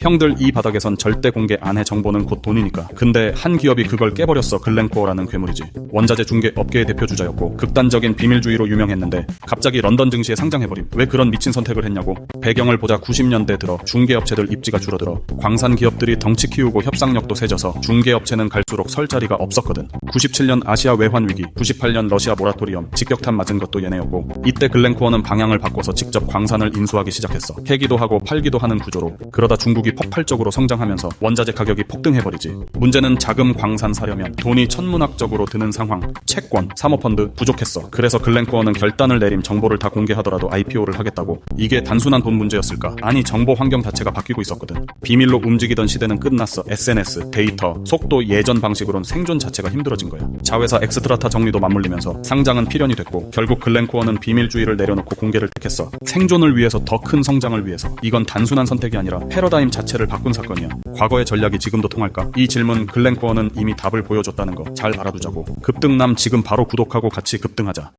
형들 이 바닥에선 절대 공개 안 해 정보는 곧 돈이니까. 근데 한 기업이 그걸 깨버렸어 글렌코어라는 괴물이지. 원자재 중개 업계의 대표 주자였고 극단적인 비밀주의로 유명했는데 갑자기 런던 증시에 상장해버림. 왜 그런 미친 선택을 했냐고. 배경을 보자 90년대 들어 중개업체들 입지가 줄어들어 광산 기업들이 덩치 키우고 협상력도 세져서 중개업체는 갈수록 설 자리가 없었거든. 97년 아시아 외환 위기, 98년 러시아 모라토리엄, 직격탄 맞은 것도 얘네였고 이때 글렌코어는 방향을 바꿔서 직접 광산을 인수하기 시작했어. 캐기도 하고 팔기도 하는 구조로 그러다 중국이 폭발적으로 성장하면서 원자재 가격이 폭등해버리지. 문제는 자금 광산 사려면 돈이 천문학적으로 드는 상황, 채권, 사모펀드 부족했어. 그래서 글렌코어는 결단을 내림 정보를 다 공개하더라도 IPO를 하겠다고. 이게 단순한 돈 문제였을까? 아니 정보 환경 자체가 바뀌고 있었거든. 비밀로 움직이던 시대는 끝났어. SNS, 데이터, 속도 예전 방식으론 생존 자체가 힘들어진 거야. 자회사 엑스트라타 정리도 맞물리면서 상장은 필연이 됐고 결국 글렌코어는 비밀주의를 내려놓고 공개를 택했어. 생존을 위해서 더 큰 성장을 위해서. 이건 단순한 선택이 아니라 패러다임 자체를 바꾼 사건이야. 과거의 전략이 지금도 통할까? 이 질문 글렌코어는 이미 답을 보여줬다는 거 잘 알아두자고. 급등남 지금 바로 구독하고 같이 급등하자.